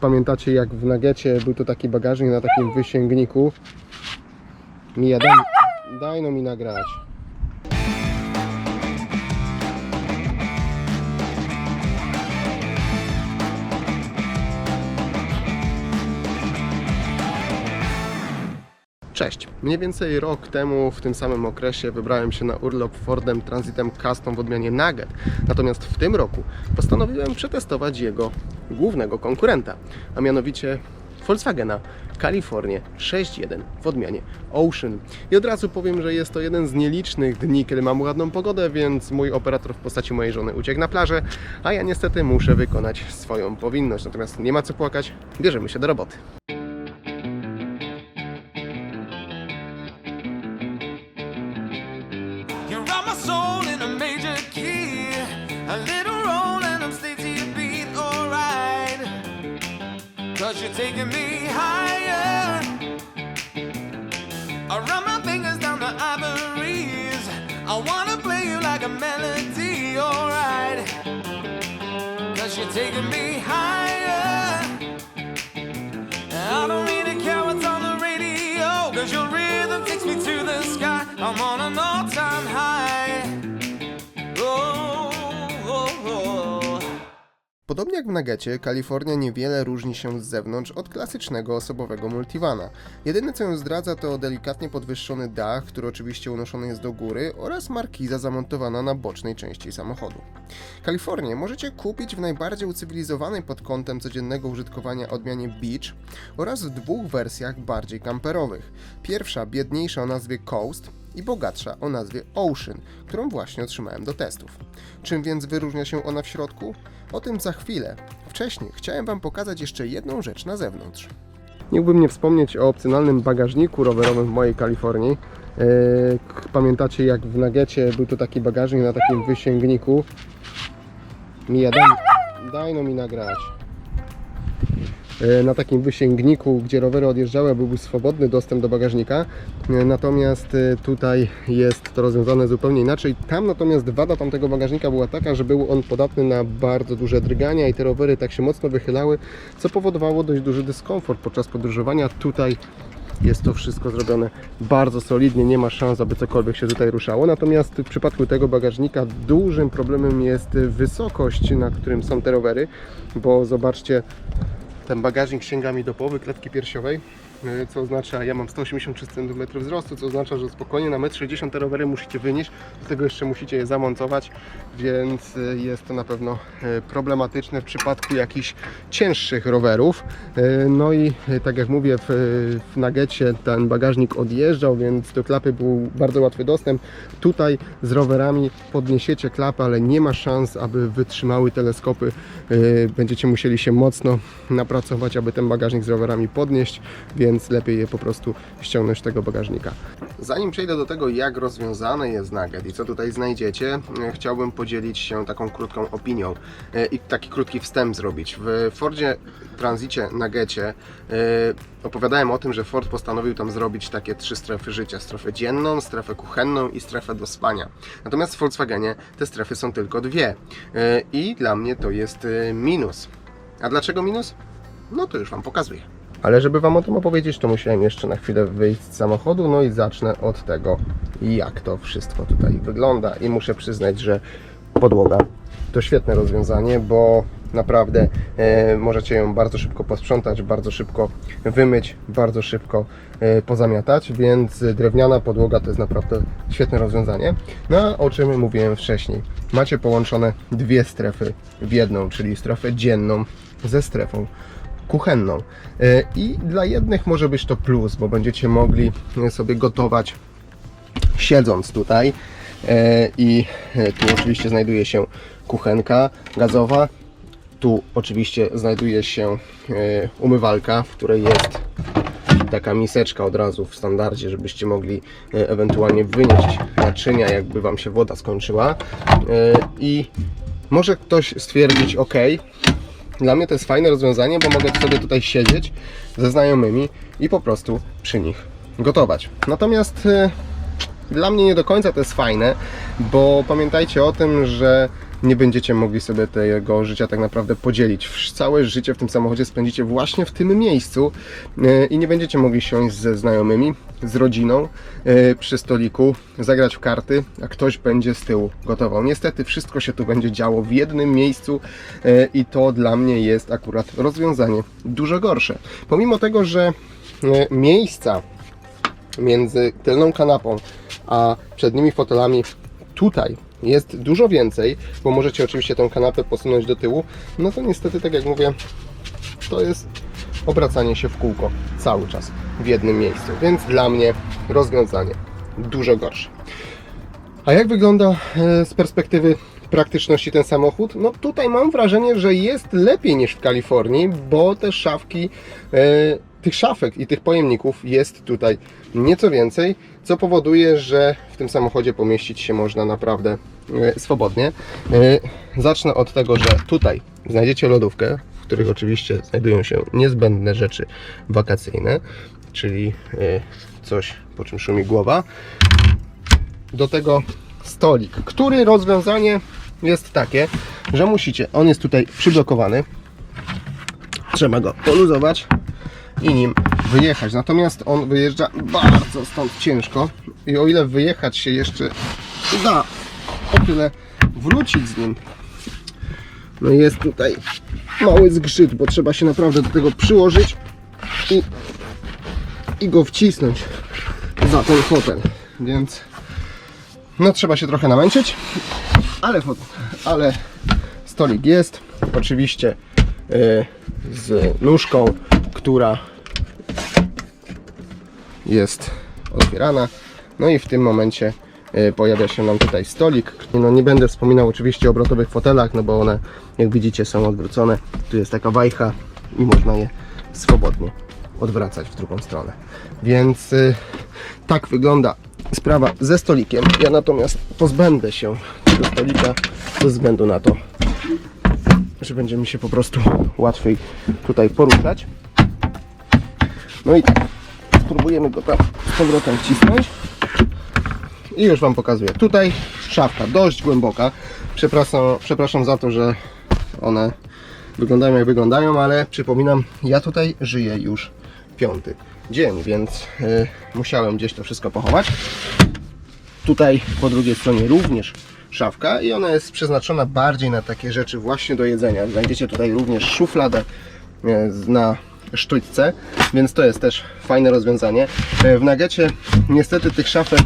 Pamiętacie jak w Nagecie był to taki bagażnik na takim wysięgniku? Mija, daj, daj no mi nagrać. Cześć. Mniej więcej rok temu, w tym samym okresie, wybrałem się na urlop Fordem Transitem Custom w odmianie Nugget. Natomiast w tym roku postanowiłem przetestować jego głównego konkurenta, a mianowicie Volkswagena Californię 6.1 w odmianie Ocean. I od razu powiem, że jest to jeden z nielicznych dni, kiedy mam ładną pogodę, więc mój operator w postaci mojej żony uciekł na plażę, a ja niestety muszę wykonać swoją powinność. Natomiast nie ma co płakać, bierzemy się do roboty. You're taking me higher. I run my fingers down the ivories. I wanna play you like a melody, alright. Cause you're taking me higher. I don't really care what's on the radio. Cause your rhythm takes me to the sky. I'm on an all Podobnie jak w Nagecie, Kalifornia niewiele różni się z zewnątrz od klasycznego osobowego multivana. Jedyne co ją zdradza to delikatnie podwyższony dach, który oczywiście unoszony jest do góry oraz markiza zamontowana na bocznej części samochodu. Kalifornię możecie kupić w najbardziej ucywilizowanej pod kątem codziennego użytkowania odmianie Beach oraz w dwóch wersjach bardziej kamperowych. Pierwsza biedniejsza o nazwie Coast i bogatsza o nazwie Ocean, którą właśnie otrzymałem do testów. Czym więc wyróżnia się ona w środku? O tym za chwilę. Wcześniej chciałem Wam pokazać jeszcze jedną rzecz na zewnątrz. Mógłbym nie wspomnieć o opcjonalnym bagażniku rowerowym w mojej Kalifornii. K- Pamiętacie jak w Nagecie był to taki bagażnik na takim wysięgniku? Mija, daj, daj no mi nagrać. E, na takim wysięgniku, gdzie rowery odjeżdżały, byłby swobodny dostęp do bagażnika. E, Natomiast e, tutaj jest to rozwiązane zupełnie inaczej. Tam natomiast wada tamtego bagażnika była taka, że był on podatny na bardzo duże drgania i te rowery tak się mocno wychylały, co powodowało dość duży dyskomfort podczas podróżowania. Tutaj jest to wszystko zrobione bardzo solidnie, nie ma szans, aby cokolwiek się tutaj ruszało. Natomiast w przypadku tego bagażnika dużym problemem jest wysokość, na którym są te rowery, bo zobaczcie, ten bagażnik sięga mi do połowy klatki piersiowej, co oznacza, ja mam 183 cm wzrostu, co oznacza, że spokojnie na 1,60 m te rowery musicie wynieść, do tego jeszcze musicie je zamontować, więc y, jest to na pewno y, problematyczne w przypadku jakichś cięższych rowerów. No i tak jak mówię, w, w Nagecie ten bagażnik odjeżdżał, więc do klapy był bardzo łatwy dostęp. Tutaj z rowerami podniesiecie klapę, ale nie ma szans, aby wytrzymały teleskopy. Będziecie musieli się mocno napracować, aby ten bagażnik z rowerami podnieść, więc lepiej je po prostu ściągnąć z tego bagażnika. Zanim przejdę do tego, jak rozwiązany jest Nugget i co tutaj znajdziecie, y, chciałbym podzielić się taką krótką opinią y, i taki krótki wstęp zrobić. W Fordzie Transicie Nuggetie y, opowiadałem o tym, że Ford postanowił tam zrobić takie trzy strefy życia. Strefę dzienną, strefę kuchenną i strefę do spania. Natomiast w Volkswagenie te strefy są tylko dwie. I dla mnie to jest minus. A dlaczego minus? No to już Wam pokazuję. Ale żeby Wam o tym opowiedzieć, to musiałem jeszcze na chwilę wyjść z samochodu, no i zacznę od tego, jak to wszystko tutaj wygląda. I muszę przyznać, że podłoga to świetne rozwiązanie, bo naprawdę e, możecie ją bardzo szybko posprzątać, bardzo szybko wymyć, bardzo szybko e, pozamiatać, więc drewniana podłoga to jest naprawdę świetne rozwiązanie. No a o czym mówiłem wcześniej? Macie połączone dwie strefy w jedną, czyli strefę dzienną ze strefą kuchenną. E, I dla jednych może być to plus, bo będziecie mogli sobie gotować siedząc tutaj. E, I e, tu oczywiście znajduje się kuchenka gazowa. Tu oczywiście znajduje się umywalka, w której jest taka miseczka od razu w standardzie, żebyście mogli ewentualnie wynieść naczynia, jakby Wam się woda skończyła. I może ktoś stwierdzić, ok, dla mnie to jest fajne rozwiązanie, bo mogę sobie tutaj siedzieć ze znajomymi i po prostu przy nich gotować. Natomiast e, dla mnie nie do końca to jest fajne, bo pamiętajcie o tym, że nie będziecie mogli sobie tego życia tak naprawdę podzielić. Całe życie w tym samochodzie spędzicie właśnie w tym miejscu e, i nie będziecie mogli siąść ze znajomymi, z rodziną e, przy stoliku, zagrać w karty, a ktoś będzie z tyłu gotował. Niestety wszystko się tu będzie działo w jednym miejscu e, i to dla mnie jest akurat rozwiązanie dużo gorsze. Pomimo tego, że miejsca między tylną kanapą a przednimi fotelami tutaj jest dużo więcej, bo możecie oczywiście tę kanapę posunąć do tyłu, no to niestety, tak jak mówię, to jest obracanie się w kółko cały czas w jednym miejscu, więc dla mnie rozwiązanie dużo gorsze. A jak wygląda e, z perspektywy praktyczności ten samochód? No tutaj mam wrażenie, że jest lepiej niż w Kalifornii, bo te szafki, e, tych szafek i tych pojemników jest tutaj nieco więcej, co powoduje, że w tym samochodzie pomieścić się można naprawdę e, swobodnie. E, zacznę od tego, że tutaj znajdziecie lodówkę, w których oczywiście znajdują się niezbędne rzeczy wakacyjne, czyli e, coś, po czym szumi głowa do tego stolik, który rozwiązanie jest takie, że musicie, on jest tutaj przyblokowany, trzeba go poluzować i nim wyjechać. Natomiast on wyjeżdża bardzo stąd ciężko i o ile wyjechać się jeszcze da, o tyle wrócić z nim no jest tutaj mały zgrzyt, bo trzeba się naprawdę do tego przyłożyć i, i go wcisnąć za ten fotel, więc no trzeba się trochę namęczyć, ale, ale stolik jest. Oczywiście yy, z nóżką, która jest otwierana. No i w tym momencie yy, pojawia się nam tutaj stolik. No nie będę wspominał oczywiście o obrotowych fotelach, no bo one jak widzicie są odwrócone. Tu jest taka wajcha i można je swobodnie odwracać w drugą stronę. Więc yy, tak wygląda sprawa ze stolikiem. Ja natomiast pozbędę się tego stolika ze względu na to, że będzie mi się po prostu łatwiej tutaj poruszać. No i tak, spróbujemy go tam z powrotem wcisnąć. I już Wam pokazuję. Tutaj szafka dość głęboka. Przepraszam, przepraszam za to, że one wyglądają jak wyglądają, ale przypominam, ja tutaj żyję już piąty dzień, więc y, musiałem gdzieś to wszystko pochować. Tutaj po drugiej stronie również szafka i ona jest przeznaczona bardziej na takie rzeczy właśnie do jedzenia. Znajdziecie tutaj również szufladę z- na sztućce, więc to jest też fajne rozwiązanie. E, W Nagecie niestety tych szafek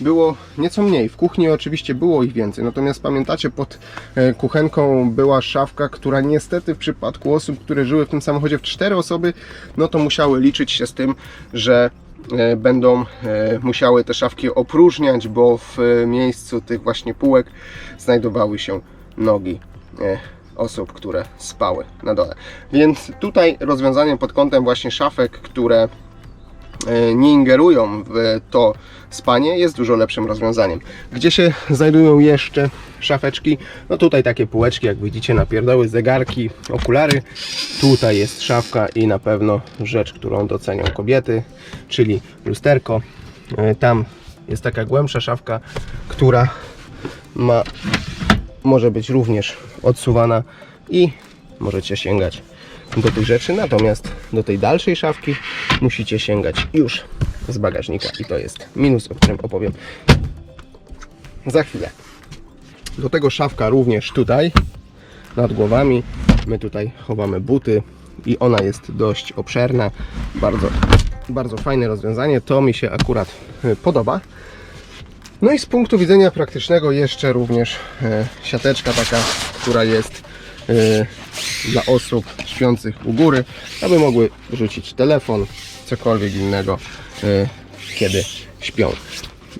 było nieco mniej. W kuchni oczywiście było ich więcej, natomiast pamiętacie, pod e, kuchenką była szafka, która niestety w przypadku osób, które żyły w tym samochodzie w cztery osoby, no to musiały liczyć się z tym, że e, będą musiały te szafki opróżniać, bo w miejscu tych właśnie półek znajdowały się nogi osób, które spały na dole. Więc tutaj rozwiązaniem pod kątem właśnie szafek, które e, nie ingerują w to spanie jest dużo lepszym rozwiązaniem. Gdzie się znajdują jeszcze szafeczki? No tutaj takie półeczki, jak widzicie, napierdały zegarki, okulary. Tutaj jest szafka i na pewno rzecz, którą docenią kobiety, czyli lusterko. E, Tam jest taka głębsza szafka, która ma, może być również odsuwana i możecie sięgać do tych rzeczy, natomiast do tej dalszej szafki musicie sięgać już z bagażnika i to jest minus, o którym opowiem za chwilę. Do tego szafka również tutaj nad głowami. My tutaj chowamy buty i ona jest dość obszerna. Bardzo, bardzo fajne rozwiązanie. To mi się akurat y, podoba. No i z punktu widzenia praktycznego jeszcze również e, siateczka taka, która jest e, dla osób śpiących u góry, aby mogły rzucić telefon, cokolwiek innego, e, kiedy śpią.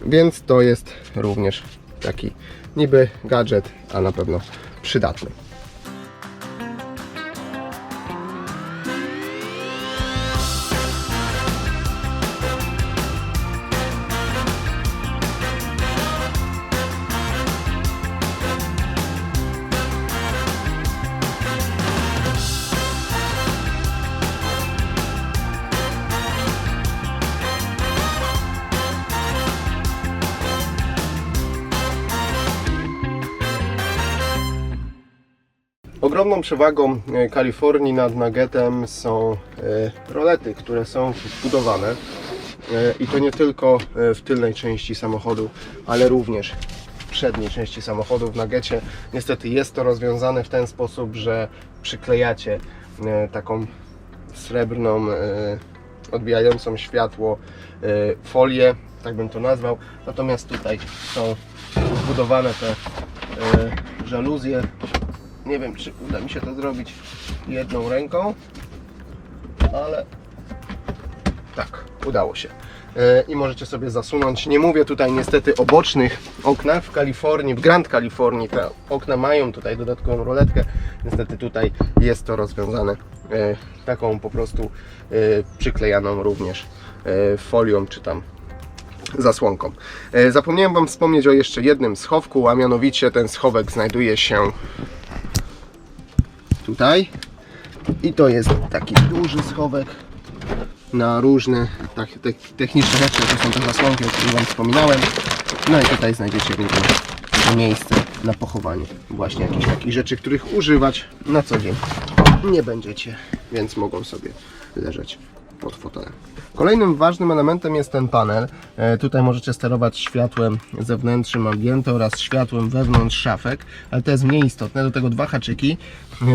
Więc to jest również taki niby gadżet, a na pewno przydatny. Przewagą e, Kalifornii nad Nuggetem są e, rolety, które są wbudowane. E, I to nie tylko w tylnej części samochodu, ale również w przedniej części samochodu w Nuggecie. Niestety jest to rozwiązane w ten sposób, że przyklejacie taką srebrną, odbijającą światło folię, tak bym to nazwał. Natomiast tutaj są wbudowane te żaluzje. Nie wiem, czy uda mi się to zrobić jedną ręką, ale tak, udało się. E, I możecie sobie zasunąć. Nie mówię tutaj niestety o bocznych oknach. W Kalifornii, w Grand Kalifornii te okna mają tutaj dodatkową roletkę. Niestety tutaj jest to rozwiązane e, taką po prostu e, przyklejaną również folią czy tam zasłonką. Zapomniałem Wam wspomnieć o jeszcze jednym schowku, a mianowicie ten schowek znajduje się tutaj. I to jest taki duży schowek na różne tak, te, techniczne rzeczy. To są te zasłonki, o których Wam wspominałem. No i tutaj znajdziecie również miejsce na pochowanie właśnie jakichś takich rzeczy, których używać na co dzień nie będziecie, więc mogą sobie leżeć pod fotelem. Kolejnym ważnym elementem jest ten panel. E, tutaj możecie sterować światłem zewnętrznym ambientu oraz światłem wewnątrz szafek, ale to jest mniej istotne. Do tego dwa haczyki,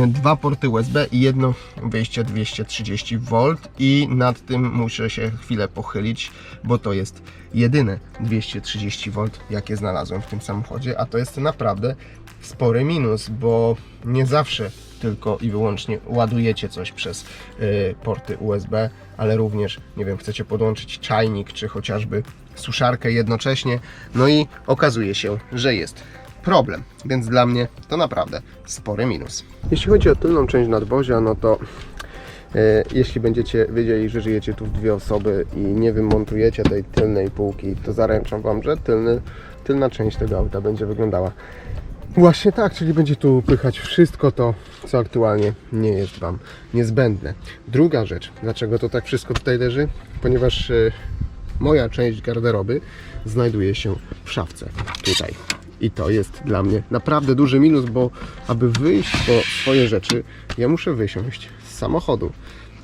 dwa porty USB i jedno wyjście 230 V i nad tym muszę się chwilę pochylić, bo to jest jedyne 230 V, jakie znalazłem w tym samochodzie, a to jest naprawdę spory minus, bo nie zawsze tylko i wyłącznie ładujecie coś przez y, porty USB, ale również, nie wiem, chcecie podłączyć czajnik czy chociażby suszarkę jednocześnie, no i okazuje się, że jest problem, więc dla mnie to naprawdę spory minus. Jeśli chodzi o tylną część nadwozia, no to E, Jeśli będziecie wiedzieli, że żyjecie tu w dwie osoby i nie wymontujecie tej tylnej półki, to zaręczam Wam, że tylny, tylna część tego auta będzie wyglądała właśnie tak, czyli będzie tu pychać wszystko to, co aktualnie nie jest Wam niezbędne. Druga rzecz, dlaczego to tak wszystko tutaj leży? Ponieważ e, moja część garderoby znajduje się w szafce tutaj. I to jest dla mnie naprawdę duży minus, bo aby wyjść po swoje rzeczy, ja muszę wysiąść z samochodu,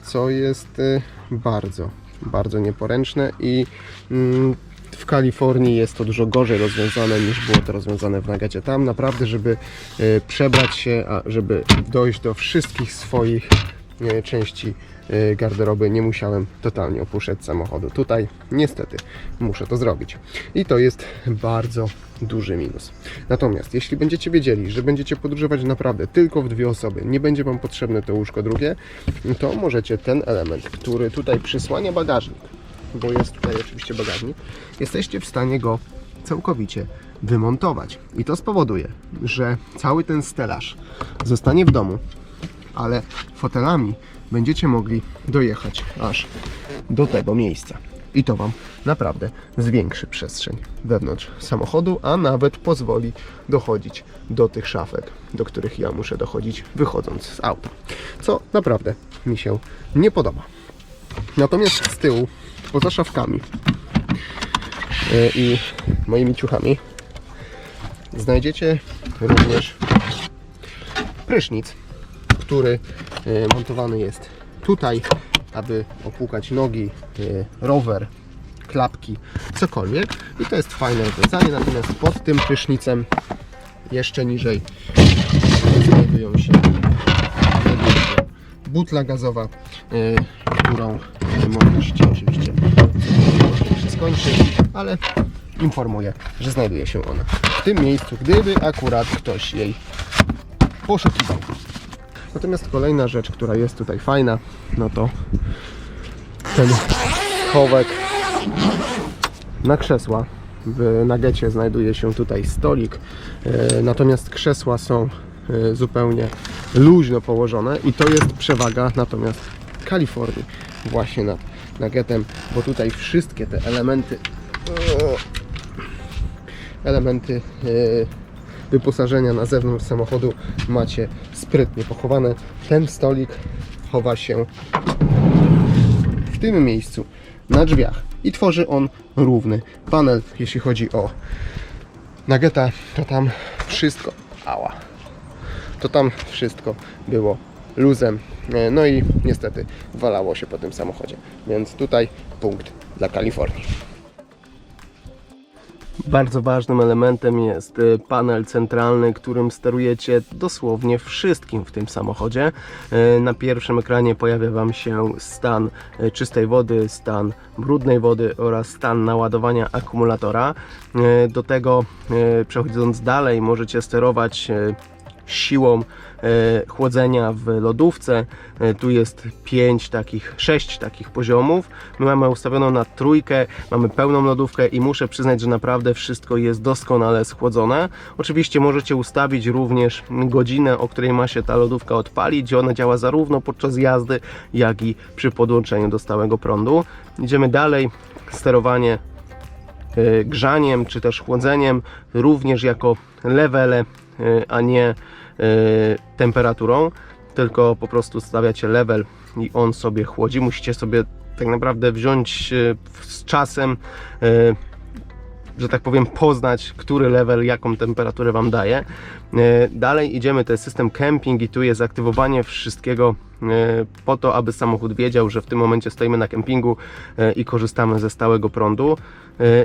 co jest y, bardzo, bardzo nieporęczne i mm, w Kalifornii jest to dużo gorzej rozwiązane niż było to rozwiązane w Nagacie. Tam naprawdę, żeby y, przebrać się, a żeby dojść do wszystkich swoich e, części garderoby nie musiałem totalnie opuszczać samochodu. Tutaj niestety muszę to zrobić. I to jest bardzo duży minus. Natomiast jeśli będziecie wiedzieli, że będziecie podróżować naprawdę tylko w dwie osoby, nie będzie Wam potrzebne to łóżko drugie, to możecie ten element, który tutaj przysłania bagażnik, bo jest tutaj oczywiście bagażnik, jesteście w stanie go całkowicie wymontować. I to spowoduje, że cały ten stelaż zostanie w domu, ale fotelami będziecie mogli dojechać aż do tego miejsca. I to Wam naprawdę zwiększy przestrzeń wewnątrz samochodu, a nawet pozwoli dochodzić do tych szafek, do których ja muszę dochodzić wychodząc z auta. Co naprawdę mi się nie podoba. Natomiast z tyłu, poza szafkami yy, i moimi ciuchami, znajdziecie również prysznic, który e, montowany jest tutaj, aby opłukać nogi, e, rower, klapki, cokolwiek. I to jest fajne rozwiązanie, natomiast pod tym prysznicem jeszcze niżej znajdują się butla gazowa, e, którą możecie oczywiście się skończy, ale informuję, że znajduje się ona w tym miejscu, gdyby akurat ktoś jej poszukiwał. Natomiast kolejna rzecz, która jest tutaj fajna, no to ten schowek na krzesła. W nagecie znajduje się tutaj stolik, e, natomiast krzesła są e, zupełnie luźno położone i to jest przewaga natomiast Kalifornii właśnie nad nagetem, bo tutaj wszystkie te elementy elementy e, wyposażenia na zewnątrz samochodu macie sprytnie pochowane. Ten stolik chowa się w tym miejscu na drzwiach i tworzy on równy panel. Jeśli chodzi o Nageta, to tam wszystko ała. to tam wszystko było luzem. E, No i niestety walało się po tym samochodzie. Więc tutaj punkt dla Kalifornii. Bardzo ważnym elementem jest y, panel centralny, którym sterujecie dosłownie wszystkim w tym samochodzie. Y, Na pierwszym ekranie pojawia Wam się stan y, czystej wody, stan brudnej wody oraz stan naładowania akumulatora. Do tego przechodząc dalej możecie sterować siłą chłodzenia w lodówce. E, tu jest 5 takich, 6 takich poziomów. My mamy ustawioną na trójkę, mamy pełną lodówkę i muszę przyznać, że naprawdę wszystko jest doskonale schłodzone. Oczywiście możecie ustawić również godzinę, o której ma się ta lodówka odpalić. Ona działa zarówno podczas jazdy, jak i przy podłączeniu do stałego prądu. Idziemy dalej. Sterowanie e, grzaniem czy też chłodzeniem, również jako levele, e, a nie e, temperaturą, tylko po prostu stawiacie level i on sobie chłodzi. Musicie sobie tak naprawdę wziąć e, z czasem, e, że tak powiem, poznać, który level, jaką temperaturę Wam daje. Dalej idziemy, to jest system camping i tu jest aktywowanie wszystkiego po to, aby samochód wiedział, że w tym momencie stoimy na kempingu i korzystamy ze stałego prądu.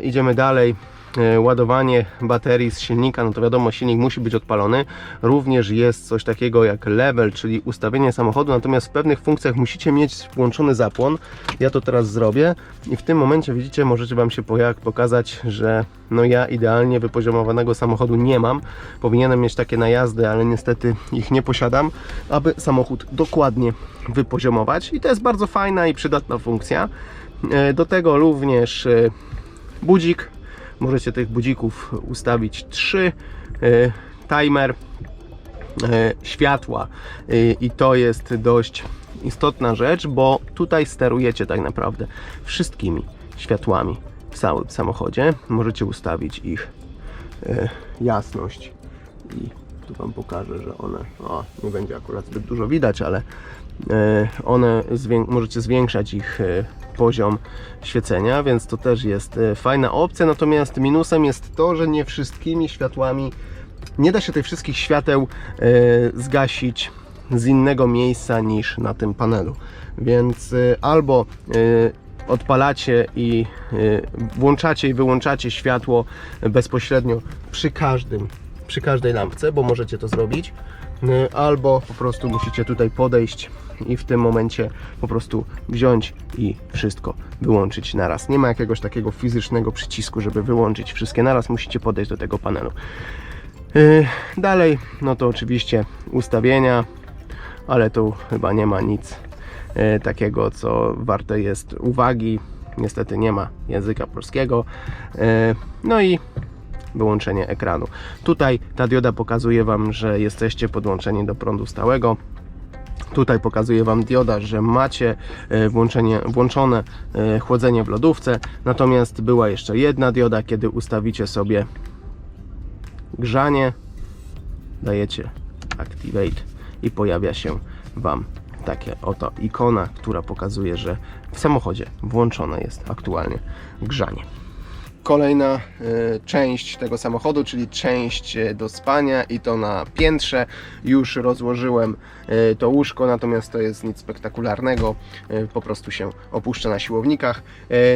Idziemy dalej. E, Ładowanie baterii z silnika, no to wiadomo, silnik musi być odpalony. Również jest coś takiego jak level, czyli ustawienie samochodu, natomiast w pewnych funkcjach musicie mieć włączony zapłon. Ja to teraz zrobię i w tym momencie widzicie, możecie Wam się pokazać, że no ja idealnie wypoziomowanego samochodu nie mam. Powinienem mieć takie najazdy, ale niestety ich nie posiadam, aby samochód dokładnie wypoziomować. I to jest bardzo fajna i przydatna funkcja. E, Do tego również e, budzik. Możecie tych budzików ustawić 3. Timer e, światła E, i to jest dość istotna rzecz, bo tutaj sterujecie tak naprawdę wszystkimi światłami w całym samochodzie. Możecie ustawić ich e, jasność i tu Wam pokażę, że one, o, nie będzie akurat zbyt dużo widać, ale e, one, zwię- możecie zwiększać ich e, poziom świecenia, więc to też jest e, fajna opcja, natomiast minusem jest to, że nie wszystkimi światłami, nie da się tych wszystkich świateł e, zgasić z innego miejsca niż na tym panelu, więc e, albo e, odpalacie i e, włączacie i wyłączacie światło bezpośrednio przy każdym przy każdej lampce, bo możecie to zrobić, albo po prostu musicie tutaj podejść i w tym momencie po prostu wziąć i wszystko wyłączyć naraz. Nie ma jakiegoś takiego fizycznego przycisku, żeby wyłączyć wszystkie naraz, musicie podejść do tego panelu. Y, Dalej, no to oczywiście ustawienia, ale tu chyba nie ma nic y, takiego, co warte jest uwagi. Niestety nie ma języka polskiego. Y, No i wyłączenie ekranu. Tutaj ta dioda pokazuje Wam, że jesteście podłączeni do prądu stałego. Tutaj pokazuje Wam dioda, że macie e, włączenie, włączone e, chłodzenie w lodówce. Natomiast była jeszcze jedna dioda, kiedy ustawicie sobie grzanie, dajecie Activate i pojawia się Wam takie oto ikona, która pokazuje, że w samochodzie włączone jest aktualnie grzanie kolejna e, część tego samochodu, czyli część e, do spania i to na piętrze. Już rozłożyłem e, to łóżko, natomiast to jest nic spektakularnego, po prostu się opuszcza na siłownikach.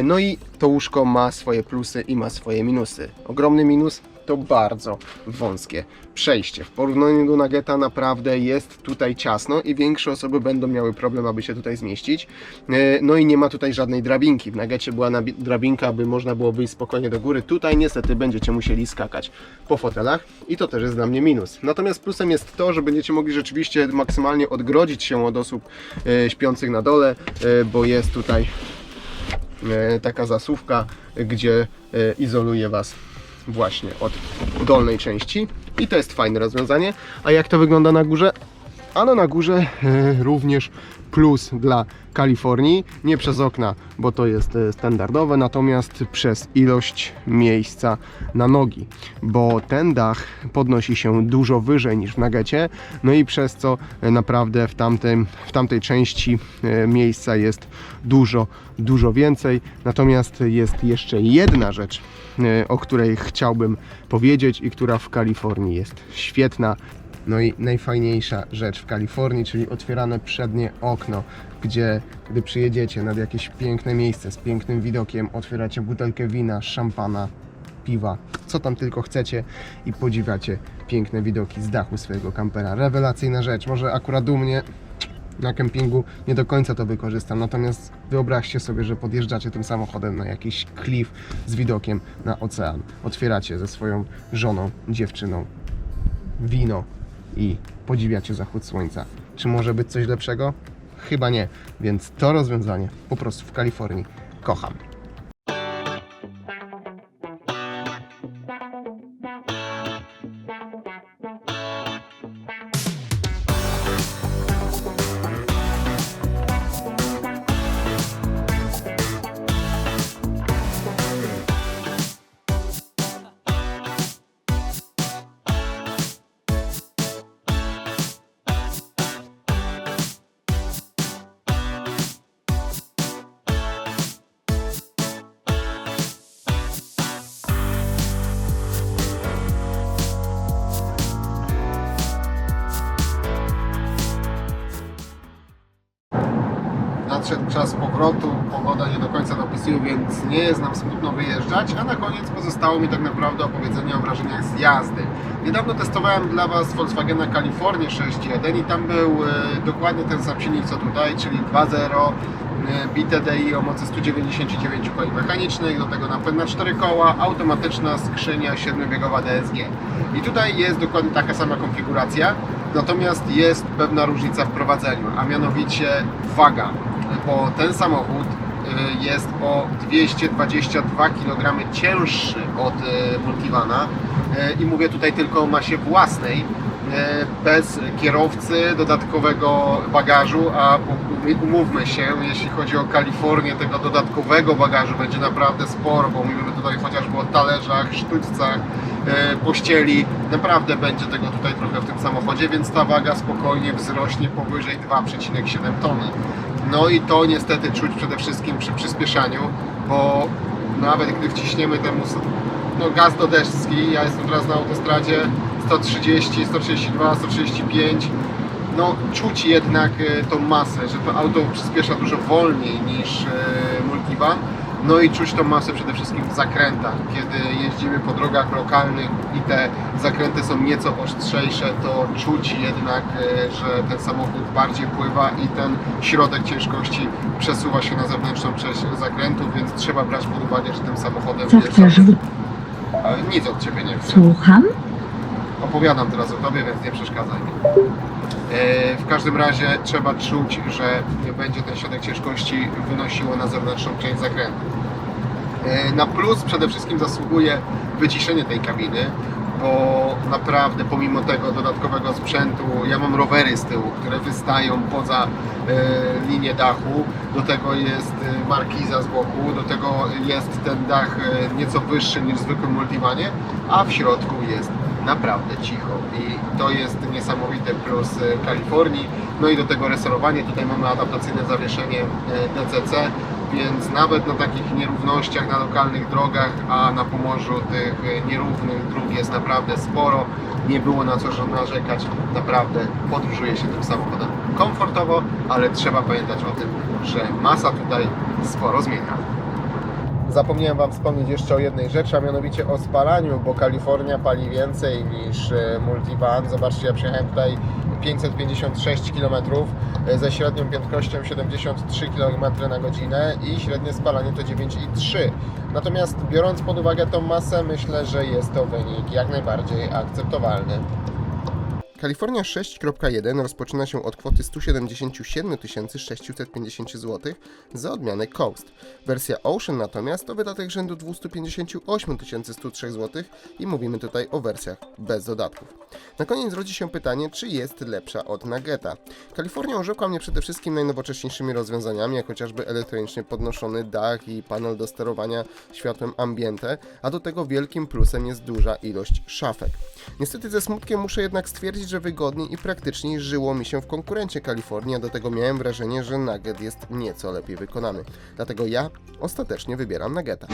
No i to łóżko ma swoje plusy i ma swoje minusy. Ogromny minus to bardzo wąskie przejście. W porównaniu do Nageta naprawdę jest tutaj ciasno i większe osoby będą miały problem, aby się tutaj zmieścić. E, No i nie ma tutaj żadnej drabinki. W Nagecie była drabinka, aby można było wyjść spokojnie do góry. Tutaj niestety będziecie musieli skakać po fotelach i to też jest dla mnie minus. Natomiast plusem jest to, że będziecie mogli rzeczywiście maksymalnie odgrodzić się od osób e, śpiących na dole, e, bo jest tutaj taka zasuwka, gdzie izoluje Was właśnie od dolnej części i to jest fajne rozwiązanie. A jak to wygląda na górze? Ano na górze e, również plus dla Kalifornii, nie przez okna, bo to jest e, standardowe, natomiast przez ilość miejsca na nogi, bo ten dach podnosi się dużo wyżej niż w Nagecie, no i przez co e, naprawdę w, tamtym, w tamtej części e, miejsca jest dużo, dużo więcej. Natomiast jest jeszcze jedna rzecz, o której chciałbym powiedzieć i która w Kalifornii jest świetna. No i najfajniejsza rzecz w Kalifornii, czyli otwierane przednie okno, gdzie gdy przyjedziecie nad jakieś piękne miejsce z pięknym widokiem, otwieracie butelkę wina, szampana, piwa, co tam tylko chcecie i podziwiacie piękne widoki z dachu swojego kampera. Rewelacyjna rzecz, może akurat u mnie na kempingu nie do końca to wykorzystam, natomiast wyobraźcie sobie, że podjeżdżacie tym samochodem na jakiś klif z widokiem na ocean. Otwieracie ze swoją żoną, dziewczyną wino i podziwiacie zachód słońca. Czy może być coś lepszego? Chyba nie, więc to rozwiązanie po prostu w Kalifornii kocham. Więc nie jest nam smutno wyjeżdżać, a na koniec pozostało mi tak naprawdę opowiedzenie o wrażeniach z jazdy. Niedawno testowałem dla Was Volkswagena California 6.1 i tam był e, dokładnie ten sam silnik co tutaj, czyli 2.0 e, BTDI o mocy 199 koni mechanicznych, do tego napęd na 4 koła, automatyczna skrzynia 7-biegowa DSG. I tutaj jest dokładnie taka sama konfiguracja, natomiast jest pewna różnica w prowadzeniu, a mianowicie waga, bo ten samochód jest o 222 kg cięższy od Multivana Y, i mówię tutaj tylko o masie własnej, bez kierowcy, dodatkowego bagażu, a umówmy się, jeśli chodzi o Kalifornię, tego dodatkowego bagażu będzie naprawdę sporo, bo mówimy tutaj chociażby o talerzach, sztućcach, pościeli, naprawdę będzie tego tutaj trochę w tym samochodzie, więc ta waga spokojnie wzrośnie powyżej 2,7 tony. No i to niestety czuć przede wszystkim przy przyspieszaniu, bo nawet gdy wciśniemy temu no, gaz do deski, ja jestem teraz na autostradzie 130, 132, 135 no czuć jednak e, tą masę, że to auto przyspiesza dużo wolniej niż e, Multivan no i czuć tą masę przede wszystkim w zakrętach. Kiedy jeździmy po drogach lokalnych i te zakręty są nieco ostrzejsze, to czuć jednak, e, że ten samochód bardziej pływa i ten środek ciężkości przesuwa się na zewnętrzną część zakrętu, więc trzeba brać pod uwagę, że tym samochodem Co jest- chcesz? Ale nic od Ciebie nie chcę. Słucham? Opowiadam teraz o Tobie, więc nie przeszkadzaj mi. E, W każdym razie trzeba czuć, że będzie ten środek ciężkości wynosiło na zewnętrzną część zakrętu. E, Na plus przede wszystkim zasługuje wyciszenie tej kabiny, bo naprawdę pomimo tego dodatkowego sprzętu, ja mam rowery z tyłu, które wystają poza e, linię dachu, do tego jest e, markiza z boku, do tego jest ten dach nieco wyższy niż w zwykłym multivanie, a w środku jest naprawdę cicho. I to jest niesamowity plus Kalifornii. No i do tego resorowanie, tutaj mamy adaptacyjne zawieszenie DCC, więc nawet na takich nierównościach na lokalnych drogach, a na Pomorzu tych nierównych dróg jest naprawdę sporo, nie było na co narzekać, naprawdę podróżuje się tym samochodem komfortowo, ale trzeba pamiętać o tym, że masa tutaj sporo zmienia. Zapomniałem Wam wspomnieć jeszcze o jednej rzeczy, a mianowicie o spalaniu, bo Kalifornia pali więcej niż e, Multivan. Zobaczcie, ja przyjechałem tutaj 556 km e, ze średnią prędkością 73 km na godzinę i średnie spalanie to 9,3. Natomiast biorąc pod uwagę tą masę, myślę, że jest to wynik jak najbardziej akceptowalny. Kalifornia 6.1 rozpoczyna się od kwoty 177 650 zł za odmianę Coast. Wersja Ocean natomiast to wydatek rzędu 258 103 zł i mówimy tutaj o wersjach bez dodatków. Na koniec rodzi się pytanie, czy jest lepsza od Nuggeta. Kalifornia urzekła mnie przede wszystkim najnowocześniejszymi rozwiązaniami, jak chociażby elektronicznie podnoszony dach i panel do sterowania światłem ambiente, a do tego wielkim plusem jest duża ilość szafek. Niestety ze smutkiem muszę jednak stwierdzić, że wygodniej i praktyczniej żyło mi się w konkurencie Kalifornii, a do tego miałem wrażenie, że Nugget jest nieco lepiej wykonany. Dlatego ja ostatecznie wybieram Nuggeta.